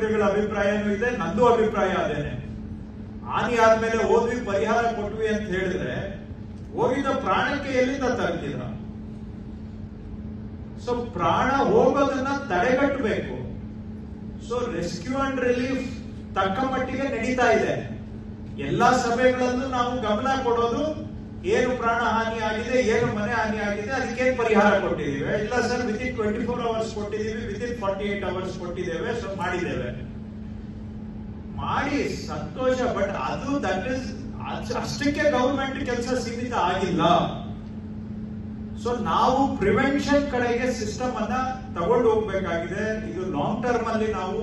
ಮುಖ್ಯಮಂತ್ರಿಗಳ ಅಭಿಪ್ರಾಯನೂ ಇದೆ, ನಂದು ಅಭಿಪ್ರಾಯ ಅದೇನೆ ಹಾನಿ ಆದ್ಮೇಲೆ ಹೋದ್ವಿ ಪರಿಹಾರ ಕೊಟ್ವಿ ಅಂತ ಹೇಳಿದ್ರೆ ಹೋಗಿದ್ದ ಪ್ರಾಣಕ್ಕೆ ಎಲ್ಲಿಂದ ತರ್ತೀರ ಸೊ ಪ್ರಾಣ ಹೋಗೋದನ್ನ ತಡೆಗಟ್ಟಬೇಕು. ಸೊ ರೆಸ್ಕ್ಯೂ ಅಂಡ್ ರಿಲೀಫ್ ತಕ್ಕ ಮಟ್ಟಿಗೆ ನಡೀತಾ ಇದೆ. ಎಲ್ಲಾ ಸಭೆಗಳಲ್ಲೂ ನಾವು ಗಮನ ಕೊಡೋದು ಏನು ಪ್ರಾಣ ಹಾನಿ ಆಗಿದೆ ಏನು ಮನೆ ಹಾನಿ ಆಗಿದೆ, ಅದಕ್ಕೇನು ಪರಿಹಾರ ಕೊಟ್ಟಿದ್ದೀವಿ? ಇಲ್ಲ sir within twenty four hours ಕೊಟ್ಟಿದ್ದೀವಿ within forty eight hours ಕೊಟ್ಟಿದ್ದೇವೆ ಸೊ ಮಾಡಿದ್ದೇವೆ. ಮಾಡಿ ಸಂತೋಷ ಬಟ್ ಅದು ದಟ್ ಇಸ್ ಅಷ್ಟಕ್ಕೆ ಗೌರ್ಮೆಂಟ್ ಕೆಲಸ ಸೀಮಿತ ಆಗಿಲ್ಲ. ಸೊ ನಾವು ಪ್ರಿವೆನ್ಷನ್ ಕಡೆಗೆ ಸಿಸ್ಟಮ್ ಅನ್ನ ತಗೊಂಡು ಹೋಗ್ಬೇಕಾಗಿದೆ. ಇದು ಲಾಂಗ್ ಟರ್ಮ್ ಅಲ್ಲಿ ನಾವು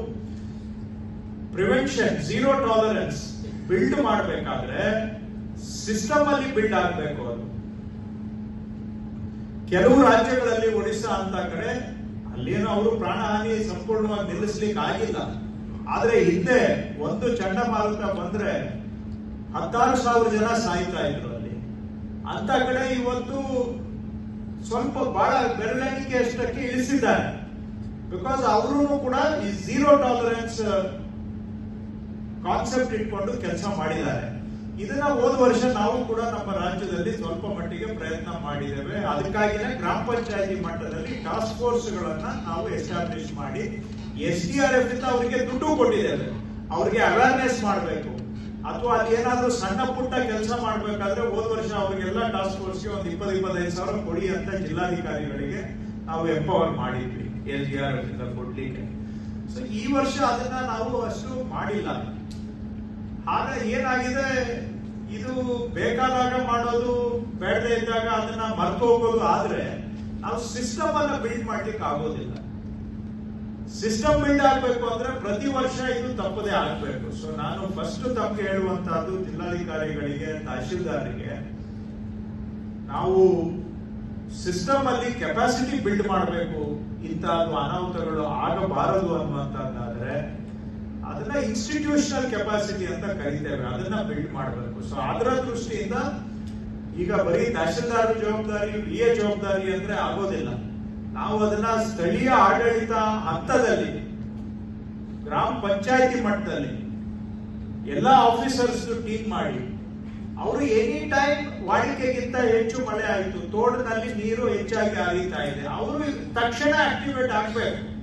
ಪ್ರಿವೆನ್ಷನ್ ಝೀರೋ ಟಾಲರೆನ್ಸ್ ಬಿಲ್ಡ್ ಮಾಡಬೇಕಾದ್ರೆ ಸಿಸ್ಟಮ್ ಅಲ್ಲಿ ಬಿಲ್ಡ್ ಆಗಬೇಕು ಅದು. ಕೆಲವು ರಾಜ್ಯಗಳಲ್ಲಿ ಒಡಿಶಾ ಅಂತ ಕಡೆ ಅಲ್ಲೇನೋ ಅವರು ಪ್ರಾಣಹಾನಿ ಸಂಪೂರ್ಣವಾಗಿ ನಿಲ್ಲಿಸ್ಲಿಕ್ಕೆ ಆಗಿಲ್ಲ. ಆದ್ರೆ ಹಿಂದೆ ಒಂದು ಚಂಡಮಾರುತ ಬಂದ್ರೆ ಹತ್ತಾರು ಸಾವಿರ ಜನ ಸಾಯ್ತಾ ಇದ್ರು ಅಲ್ಲಿ. ಅಂತ ಕಡೆ ಇವತ್ತು ಸ್ವಲ್ಪ ಬಹಳ ಬೆರಳಿಕೆ ಅಷ್ಟಕ್ಕೆ ಇಳಿಸಿದ್ದಾರೆ. ಬಿಕಾಸ್ ಅವರು ಕೂಡ ಈ ಝೀರೋ ಟಾಲರೆನ್ಸ್ ಕಾನ್ಸೆಪ್ಟ್ ಇಟ್ಕೊಂಡು ಕೆಲಸ ಮಾಡಿದ್ದಾರೆ. ಇದನ್ನ ಹೋದ ವರ್ಷ ನಾವು ಕೂಡ ನಮ್ಮ ರಾಜ್ಯದಲ್ಲಿ ಸ್ವಲ್ಪ ಮಟ್ಟಿಗೆ ಪ್ರಯತ್ನ ಮಾಡಿದ್ದೇವೆ. ಅದಕ್ಕಾಗಿನೇ ಗ್ರಾಮ ಪಂಚಾಯತಿ ಮಟ್ಟದಲ್ಲಿ ಟಾಸ್ಕ್ ಫೋರ್ಸ್ ಗಳನ್ನ ನಾವು ಎಸ್ಟಾಬ್ಲಿಷ್ ಮಾಡಿ ಎಸ್ ಡಿ ಆರ್ ಎಫ್ ಇಂದ ಅವರಿಗೆ ದುಡ್ಡು ಕೊಟ್ಟಿದ್ದೇವೆ. ಅವ್ರಿಗೆ ಅವೇರ್ನೆಸ್ ಮಾಡಬೇಕು. ಅಥವಾ ಅಲ್ಲಿ ಏನಾದ್ರೂ ಸಣ್ಣ ಪುಟ್ಟ ಕೆಲಸ ಮಾಡ್ಬೇಕಾದ್ರೆ ಹೋದ ವರ್ಷ ಅವರಿಗೆಲ್ಲ ಟಾಸ್ಕ್ ಫೋರ್ಸ್ಗೆ ಒಂದು ಇಪ್ಪತ್ತು, ಇಪ್ಪತ್ತೈದು ಸಾವಿರ ಕೊಡಿ ಅಂತ ಜಿಲ್ಲಾಧಿಕಾರಿಗಳಿಗೆ ನಾವು ಎಂಪವರ್ ಮಾಡಿದ್ವಿ ಎಸ್ ಡಿ ಆರ್ ಎಫ್ ಇಂದ ಕೊಡ್ಲಿಕ್ಕೆ. ಸೊ ಈ ವರ್ಷ ಅದನ್ನ ನಾವು ಅಷ್ಟು ಮಾಡಿಲ್ಲ. ಆಗ ಏನಾಗಿದೆ? ಇದು ಬೇಕಾದಾಗ ಮಾಡೋದು, ಬೇಡದೆ ಇದ್ದಾಗ ಅದನ್ನ ಮರ್ತು ಹೋಗೋದು ಆದ್ರೆ ನಾವು ಸಿಸ್ಟಮ್ ಅನ್ನ ಬಿಲ್ಡ್ ಮಾಡ್ಲಿಕ್ಕೆ ಆಗೋದಿಲ್ಲ. ಸಿಸ್ಟಮ್ ಬಿಲ್ಡ್ ಆಗ್ಬೇಕು ಅಂದ್ರೆ ಪ್ರತಿ ವರ್ಷ ಇದು ತಪ್ಪದೇ ಆಗ್ಬೇಕು. ಸೊ ನಾನು ಫಸ್ಟ್ ತಪ್ಪು ಹೇಳುವಂತಹದ್ದು ಜಿಲ್ಲಾಧಿಕಾರಿಗಳಿಗೆ, ತಹಶೀಲ್ದಾರರಿಗೆ, ನಾವು ಸಿಸ್ಟಮ್ ಅಲ್ಲಿ ಕೆಪಾಸಿಟಿ ಬಿಲ್ಡ್ ಮಾಡಬೇಕು, ಇಂತಹದ್ದು ಅನಾಹುತಗಳು ಆಗಬಾರದು ಅನ್ನುವಂತದ್ದಾದ್ರೆ ಅದನ್ನ ಇನ್ಸ್ಟಿಟ್ಯೂಷನಲ್ ಕೆಪಾಸಿಟಿ ಅಂತ ಕರಿತೇವೆ. ಅದನ್ನ ಬಿಲ್ಡ್ ಮಾಡಬೇಕು. ಸೊ ಅದರ ದೃಷ್ಟಿಯಿಂದ ಈಗ ಬರೀ ತಹಶೀಲ್ದಾರ್ ಜವಾಬ್ದಾರಿ ವಿ ಎ ಜವಾಬ್ದಾರಿ ಅಂದ್ರೆ ಆಗೋದಿಲ್ಲ. ನಾವು ಅದನ್ನ ಸ್ಥಳೀಯ ಆಡಳಿತ ಹಂತದಲ್ಲಿ, ಗ್ರಾಮ ಪಂಚಾಯತಿ ಮಟ್ಟದಲ್ಲಿ, ಎಲ್ಲ ಆಫೀಸರ್ಸ್ ಟೀಮ್ ಮಾಡಿ, ಅವರು ಎನಿ ಟೈಮ್ ವಾಡಿಕೆಗಿಂತ ಹೆಚ್ಚು ಮಳೆ ಆಯಿತು, ತೋಟದಲ್ಲಿ ನೀರು ಹೆಚ್ಚಾಗಿ ಹರಿತಾ ಇದೆ, ಅವರು ತಕ್ಷಣ ಆಕ್ಟಿವೇಟ್ ಆಗ್ಬೇಕು.